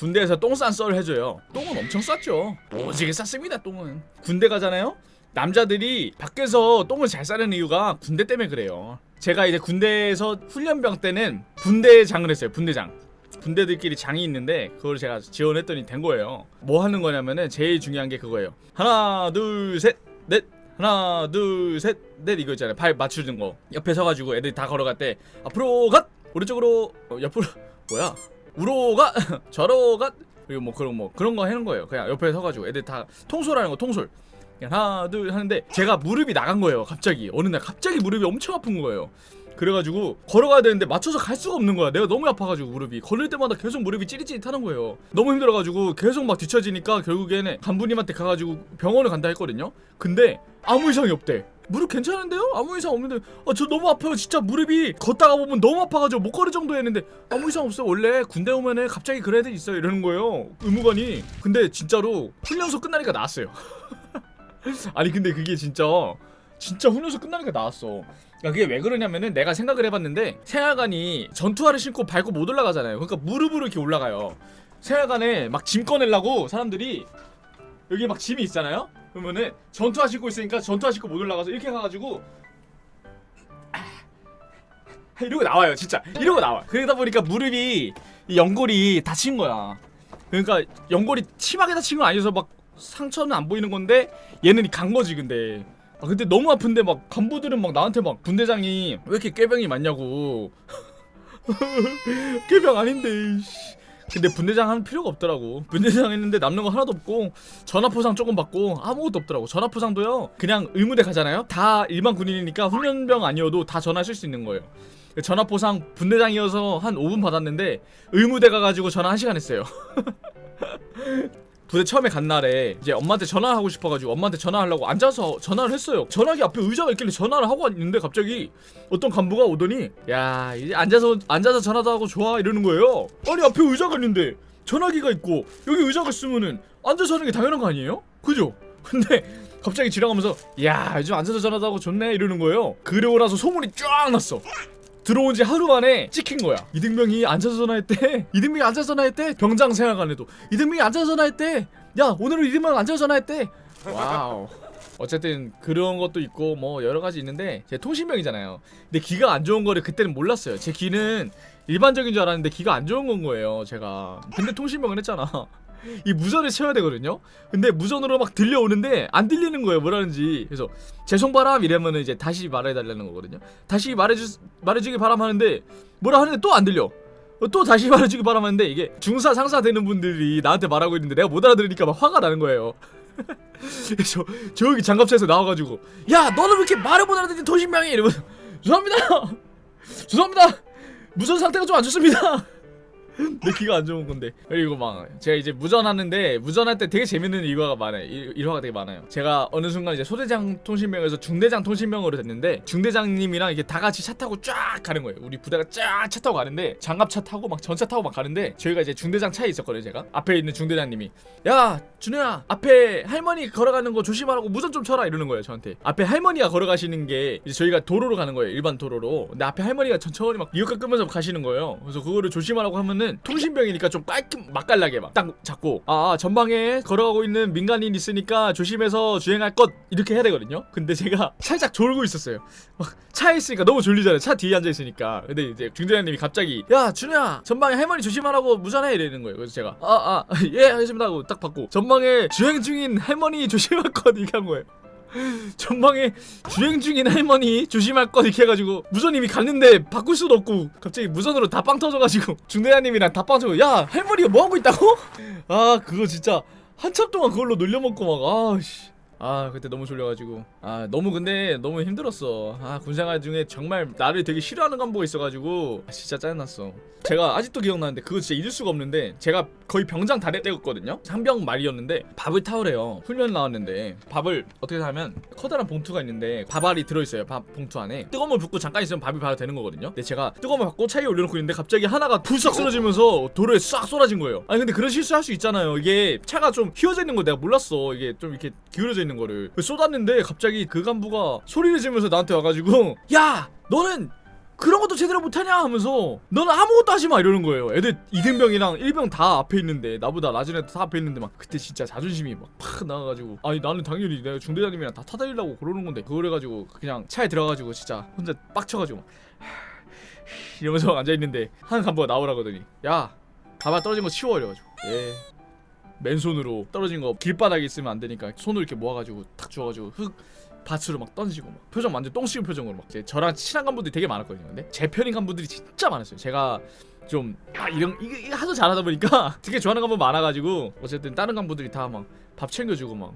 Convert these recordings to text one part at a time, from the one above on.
군대에서 똥 싼썰 해줘요. 똥은 엄청 쌌죠. 오지게 쌌습니다. 똥은. 군대 가잖아요. 남자들이 밖에서 똥을 잘 싸는 이유가 군대 때문에 그래요. 제가 이제 군대에서 훈련병 때는 분대장을 했어요. 분대장. 군대들끼리 장이 있는데 그걸 제가 지원했더니 된 거예요. 뭐 하는 거냐면은 제일 중요한 게 그거예요. 하나, 둘, 셋, 넷. 하나, 둘, 셋, 넷 이거 있잖아요. 발 맞추는 거. 옆에 서가지고 애들이 다 걸어갈 때 앞으로 갓, 오른쪽으로 어, 옆으로 뭐야? 우로 가, 저로 가. 그리고 뭐 그런 뭐 그런 거 하는 거예요. 그냥 옆에 서가지고 애들 다 통솔하는 거 통솔. 그냥 하나 둘 하는데 제가 무릎이 나간 거예요. 갑자기 어느 날 갑자기 무릎이 엄청 아픈 거예요. 그래가지고 걸어가야 되는데 맞춰서 갈 수가 없는 거야. 내가 너무 아파가지고 무릎이 걸을 때마다 계속 무릎이 찌릿찌릿하는 거예요. 너무 힘들어가지고 계속 막 뒤처지니까 결국에는 간부님한테 가가지고 병원을 간다 했거든요. 근데 아무 이상이 없대. 무릎 괜찮은데요? 아무 이상 없는데. 아, 저 너무 아파요. 진짜 무릎이 걷다가 보면 너무 아파가지고 못 걸을 정도 했는데 아무 이상 없어요. 원래 군대 오면은 갑자기 그런 애들 있어요. 이러는 거예요. 의무관이. 근데 진짜로 훈련소 끝나니까 나았어요. 아니 근데 그게 진짜 진짜 훈련소 끝나니까 나왔어. 그러니까 그게 왜 그러냐면은 내가 생각을 해봤는데 생활관이 전투화를 신고 밟고 못 올라가잖아요. 그러니까 무릎으로 이렇게 올라가요. 생활관에 막 짐 꺼내려고 사람들이 여기 막 짐이 있잖아요 그러면은 전투화 신고 있으니까 전투화 신고 못 올라가서 이렇게 가가지고 아, 이러고 나와요 진짜. 이러고 나와. 그러다 보니까 무릎이 이 연골이 다친 거야. 그러니까 연골이 심하게 다친 건 아니어서 막 상처는 안 보이는 건데 얘는 간 거지 근데. 아 근데 너무 아픈데 막 간부들은 막 나한테 막 분대장이 왜 이렇게 꾀병이 많냐고. 꾀병 아닌데 씨. 근데 분대장 하는 필요가 없더라고. 분대장 했는데 남는 거 하나도 없고 전화포상 조금 받고 아무것도 없더라고. 전화포상도요 그냥 의무대 가잖아요? 다 일반 군인이니까 훈련병 아니어도 다 전화 쓸 수 있는 거예요. 전화포상 분대장이어서 한 5분 받았는데 의무대 가가지고 전화 1시간 했어요 부대 처음에 간 날에 이제 엄마한테 전화하고 싶어가지고 엄마한테 전화하려고 앉아서 전화를 했어요. 전화기 앞에 의자가 있길래 전화를 하고 있는데 갑자기 어떤 간부가 오더니 야 이제 앉아서 앉아서 전화도 하고 좋아 이러는 거예요. 아니 앞에 의자가 있는데 전화기가 있고 여기 의자가 있으면은 앉아서 하는 게 당연한 거 아니에요? 그죠? 근데 갑자기 지나가면서 야 요즘 앉아서 전화도 하고 좋네 이러는 거예요. 그러고 나서 소문이 쫙 났어. 들어온 지 하루 만에 찍힌 거야. 이등병이 앉아서 전화했대. 이등병이 앉아서 전화했대. 병장 생활관에도 이등병이 앉아서 전화했대. 야 오늘은 이등병 앉아서 전화했대. 와우. 어쨌든 그런 것도 있고 뭐 여러 가지 있는데 제 통신병이잖아요. 근데 귀가 안 좋은 거를 그때는 몰랐어요. 제 귀는 일반적인 줄 알았는데 귀가 안 좋은 건 거예요. 제가. 근데 통신병을 했잖아. 이 무전을 채워야 되거든요. 근데 무전으로 막 들려오는데 안 들리는 거예요. 뭐라는지. 그래서 죄송바람 이러면은 이제 다시 말해달라는 거거든요. 다시 말해주 말해주기 바람하는데 뭐라 하는데 또 안 들려. 어, 또 다시 말해주기 바람하는데 이게 중사 상사 되는 분들이 나한테 말하고 있는데 내가 못 알아들으니까 막 화가 나는 거예요. 그래서 저기 장갑차에서 나와가지고 야 너는 왜 이렇게 말을 못 알아듣는 도신명이 이러면서 죄송합니다. 죄송합니다. 무전 상태가 좀 안 좋습니다. 내 귀가 안 좋은 건데. 그리고 막 제가 이제 무전하는데 무전할 때 되게 재밌는 일화가 많아요. 일, 일화가 되게 많아요. 제가 어느 순간 이제 소대장 통신병에서 중대장 통신병으로 됐는데 중대장님이랑 이게 다 같이 차 타고 쫙 가는 거예요. 우리 부대가 쫙 차 타고 가는데 장갑차 타고 막 전차 타고 막 가는데 저희가 이제 중대장 차에 있었거든요 제가. 앞에 있는 중대장님이 야 준호야 앞에 할머니 걸어가는 거 조심하라고 무전 좀 쳐라. 이러는 거예요 저한테. 앞에 할머니가 걸어가시는 게 이제 저희가 도로로 가는 거예요 일반 도로로. 근데 앞에 할머니가 천천히 막 이어가 끄면서 가시는 거예요. 그래서 그거를 조심하라고 하면은 통신병이니까 좀 깔끔 맛깔나게 막 딱 잡고 아, 아 전방에 걸어가고 있는 민간인 있으니까 조심해서 주행할 것 이렇게 해야 되거든요. 근데 제가 살짝 졸고 있었어요. 막 차에 있으니까 너무 졸리잖아요. 차 뒤에 앉아 있으니까. 근데 이제 중대장님이 갑자기 야 준우야 전방에 할머니 조심하라고 무전해. 이러는 거예요. 그래서 제가 아 아 예 알겠습니다. 하고 딱 받고 전방에 주행 중인 할머니 조심할 것. 이렇게 한 거예요 전방에 주행 중인 할머니 조심할 것 이렇게 해가지고 무전님이 갔는데 바꿀 수도 없고 갑자기 무전으로 다 빵 터져가지고 중대장님이랑 다 빵 터져 야 할머니가 뭐 하고 있다고? 아 그거 진짜 한참 동안 그걸로 놀려먹고 막 아씨 아 그때 너무 졸려가지고. 아 너무 근데 너무 힘들었어. 아 군생활 중에 정말 나를 되게 싫어하는 간부가 있어가지고. 아, 진짜 짜증났어. 제가 아직도 기억나는데 그거 진짜 잊을 수가 없는데 제가 거의 병장 다 때였거든요? 상병 말이었는데 밥을 타오래요. 훈련 나왔는데 밥을 어떻게 하면 커다란 봉투가 있는데 밥알이 들어있어요 밥 봉투 안에. 뜨거운 물 붓고 잠깐 있으면 밥이 바로 되는 거거든요? 근데 제가 뜨거운 물 받고 차에 올려놓고 있는데 갑자기 하나가 불싹 쓰러지면서 도로에 싹 쏟아진 거예요. 아니 근데 그런 실수 할 수 있잖아요. 이게 차가 좀 휘어져 있는 거 내가 몰랐어. 이게 좀 이렇게 기울어져 있는 거를 쏟았는데 갑자기 그 간부가 소리를 지르면서 나한테 와가지고 야 너는 그런 것도 제대로 못하냐? 하면서 너는 아무것도 하지 마. 이러는 거예요. 애들 이등병이랑 일병 다 앞에 있는데 나보다 낮은 애들 다 앞에 있는데 막 그때 진짜 자존심이 막 팍 나와가지고 아니 나는 당연히 내가 중대장님이랑 다 타다니려고 그러는 건데. 그걸 해가지고 그냥 차에 들어가가지고 진짜 혼자 빡쳐가지고 막 이러면서 앉아있는데 한 간부가 나오라거더니 야 봐봐 떨어진 거 치워. 이래가지고. 예 맨손으로 떨어진 거 길바닥에 있으면 안 되니까 손을 이렇게 모아가지고 탁 주워가지고 흙 밭으로 막 던지고 막 표정 완전 똥 씌운 표정으로 막 이제 저랑 친한 간부들이 되게 많았거든요. 근데 제 편인 간부들이 진짜 많았어요. 제가 좀 아 이런 이게, 이게 하도 잘하다 보니까 되게 좋아하는 간부 많아가지고 어쨌든 다른 간부들이 다 막 밥 챙겨주고 막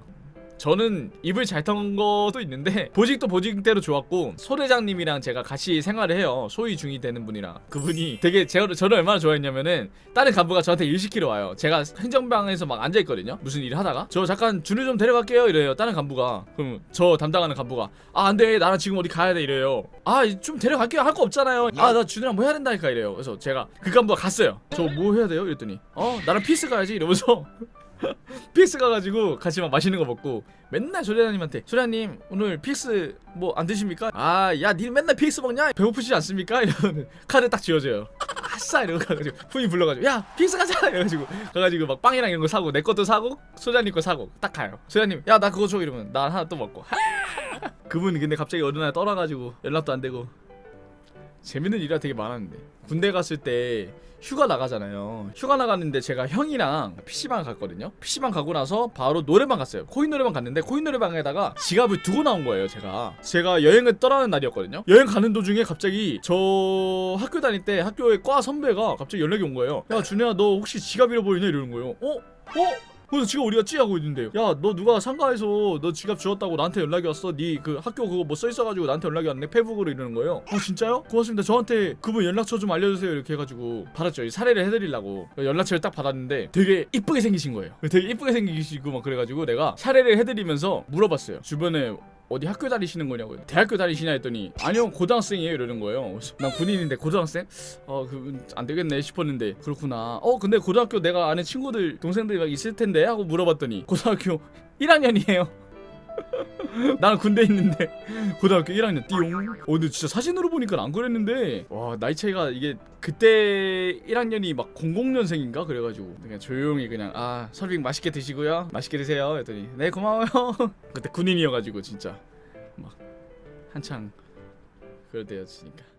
저는 입을 잘턴 것도 있는데 보직도 보직대로 좋았고 소대장님이랑 제가 같이 생활을 해요. 소위 중이 되는 분이랑 그분이 되게 제가 저를 얼마나 좋아했냐면은 다른 간부가 저한테 일 시키러 와요. 제가 행정방에서 막 앉아있거든요. 무슨 일을 하다가. 저 잠깐 준우 좀 데려갈게요 이래요. 다른 간부가. 그럼 저 담당하는 간부가 아 안돼. 나랑 지금 어디 가야 돼 이래요. 아 좀 데려갈게요. 할 거 없잖아요. 아 나 준우랑 뭐 해야 된다니까 이래요. 그래서 제가 그 간부가 갔어요. 저 뭐 해야 돼요? 이랬더니 어 나랑 피스 가야지 이러면서 피스 가가지고 같이 막 맛있는 거 먹고 맨날 소리아님한테 소리아님 오늘 피스 뭐안 드십니까? 아야 니 맨날 피스 먹냐? 배고프시지 않습니까? 이러면 카드 딱 지어줘요 아싸 이러고 가가지고 후임 불러가지고 야 피스 가자! 이래가지고 가가지고 막 빵이랑 이런 거 사고 내 것도 사고 소리아님 거 사고 딱 가요 소리아님 야 나 그거 줘. 이러면 나 하나 또 먹고. 그분 근데 갑자기 어느 날 떠나가지고 연락도 안 되고. 재밌는 일이 되게 많았는데. 군대 갔을 때 휴가 나가잖아요. 휴가 나갔는데 제가 형이랑 PC방 갔거든요. PC방 가고 나서 바로 노래방 갔어요. 코인 노래방 갔는데 코인 노래방에다가 지갑을 두고 나온 거예요 제가. 제가 여행을 떠나는 날이었거든요. 여행 가는 도중에 갑자기 저 학교 다닐 때 학교의 과 선배가 갑자기 연락이 온 거예요. 야 준혜야 너 혹시 지갑 잃어버리냐? 이러는 거예요. 어? 어? 그래서 지금 어디 갔지 하고 있는데 야너 누가 상가에서 너 지갑 주웠다고 나한테 연락이 왔어? 네 그 학교 그거 뭐 써있어가지고 나한테 연락이 왔네. 페북으로 이러는 거예요? 어 진짜요? 고맙습니다. 저한테 그분 연락처 좀 알려주세요. 이렇게 해가지고 받았죠. 사례를 해드리려고 연락처를 딱 받았는데 되게 이쁘게 생기신 거예요. 되게 이쁘게 생기시고 막 그래가지고 내가 사례를 해드리면서 물어봤어요. 주변에 어디 학교 다니시는 거냐고요. 대학교 다니시냐 했더니 아니요 고등학생이에요 이러는 거예요. 그래서 난 군인인데 고등학생? 어 그건 안 되겠네 싶었는데 그렇구나. 어 근데 고등학교 내가 아는 친구들 동생들이 막 있을 텐데 하고 물어봤더니 고등학교 1학년이에요. 나는 군대 있는데 고등학교 1학년 띠용. 어 근데 진짜 사진으로 보니까 안 그랬는데 와 나이 차이가 이게 그때 1학년이 막 00년생인가? 그래가지고 그냥 조용히 그냥 아 설빙 맛있게 드시고요. 맛있게 드세요. 했더니 네 고마워요. 그때 군인이어가지고 진짜 막 한창 그럴 때였으니까